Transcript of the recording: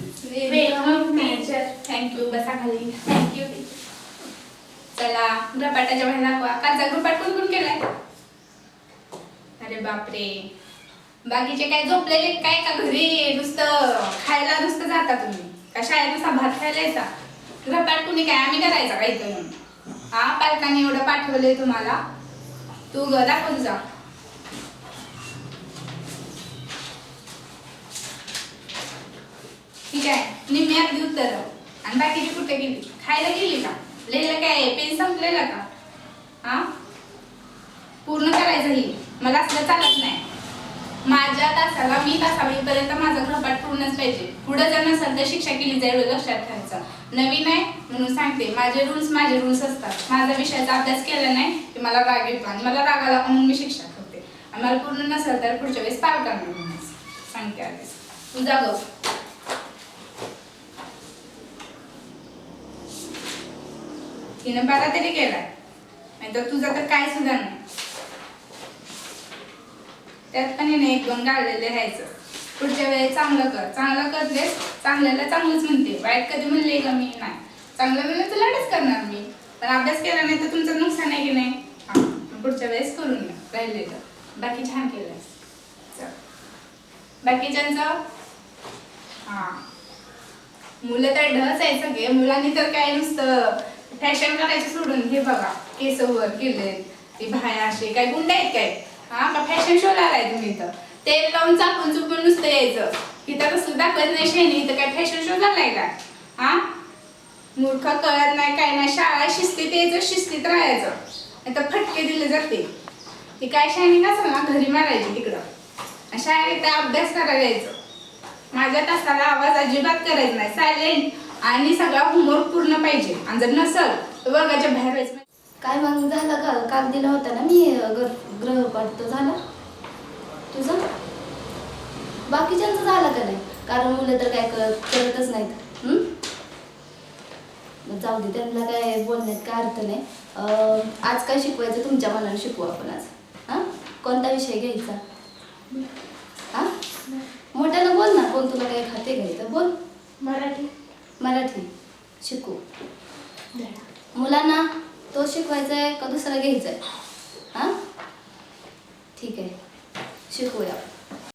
Welcome teacher thank you बसा खाली. Thank you चला ग्रुपाटाच्या बाहेर दाखवा. कालचा ग्रुपाट कोण कोण केलाय? अरे बापरे. बाकीचे काय झोपलेले काय का घरी? नुसतं खायला नुसतं जाता तुम्ही. का शाळेत नुसता भात खायला यायचा ग्रपाट कुणी काय? आम्ही करायचा काय म्हणून हा पालकांनी एवढं पाठवलंय तुम्हाला. तू ग दाखवून जा ठीक आहे. निम्मी अर्धी उत्तर आणि बाकीची कुठे गेली? खायला गेली का? लिहिलं काय पेन संपलेला का? हा? पूर्ण करायचं ही. मला असलं चालत नाही. माझ्या तासाला मी तासावीपर्यंत माझा गृहपाठ पूर्णच पाहिजे. पुढे जर नसेल तर शिक्षा केली जाईल लक्षात ठेवायचं. नवीन आहे म्हणून सांगते माझे रूल्स माझे रूल्स असतात. माझा विषयाचा अभ्यास केला नाही की मला राग येतो आणि मला रागाला म्हणून मी शिक्षा करते. आणि मला पूर्ण नसेल तर पुढच्या वेळेस पालकांना म्हणूनच सांगते आधीच. तुझा गप तिनं बारा तरी केलाय. नाही तर तुझं तर काय सुद्धा नाही. त्यात पण हिने एक दोन गाळलेले राहायचं पुढच्या वेळेस चांगलं कर. चांगलं करतेस चांगल्याला चांगलंच म्हणते. वाईट कधी म्हणले का मी? नाही. चांगलं म्हणलं तर लाडच करणार मी. पण अभ्यास केला नाही तर तुमचं नुकसान आहे की नाही? हां. पुढच्या वेळेस करून घ्या. राहिलेलं बाकी छान केलंस चल. बाकीच्यांचं? हा. मुलं तर ढच आहे सगळे. मुलांनी तर काय नुसतं फॅशन करायचं सोडून हे बघा केस वर केले ती भाया असे काय गुंड आहेत काय? हा का फॅशन शो आलाय तुम्ही तर तेल लावून चापून चुपून नुसतं यायचं. इथं कसं दाखवत नाही शेणी इथं काय फॅशन शो झालाय का? हा? मूर्ख कळत नाही काय नाही शाळा शिस्तीत यायचं शिस्तीत राहायचं. नाही तर फटके दिले जाते. ती काय शायनिंग असेल ना घरी मारायची तिकडं. शाळेत अभ्यास करायला यायचं. माझ्या तासाला आवाज अजिबात करायचा नाही. सायलेंट आणि सगळा होमवर्क पूर्ण पाहिजे. आणि जर नसल तर वर्गाच्या बाहेर व्हायचं काय मग झालं का? काल दिला होता ना मी गर- गृहपाठ तो झाला. तुझं? बाकीच्यांचं झालं का नाही? कारण मुलं तर काय करत करतच नाहीत. हं? मग जाऊ दे त्यांना काय बोलण्यात काय अर्थ नाही. अं, आज काय शिकवायचं तुमच्या मनाने शिकवू आपण आज? हां? कोणता विषय घ्यायचा? हां? मोठ्यानं बोल ना कोण तुला काय खाते घ्यायचं? बोल. मराठी. मराठी शिकू. मुलांना तो शिकवायचा आहे का दुसरा घ्यायचा आहे हां? ठीक आहे. शिकूया.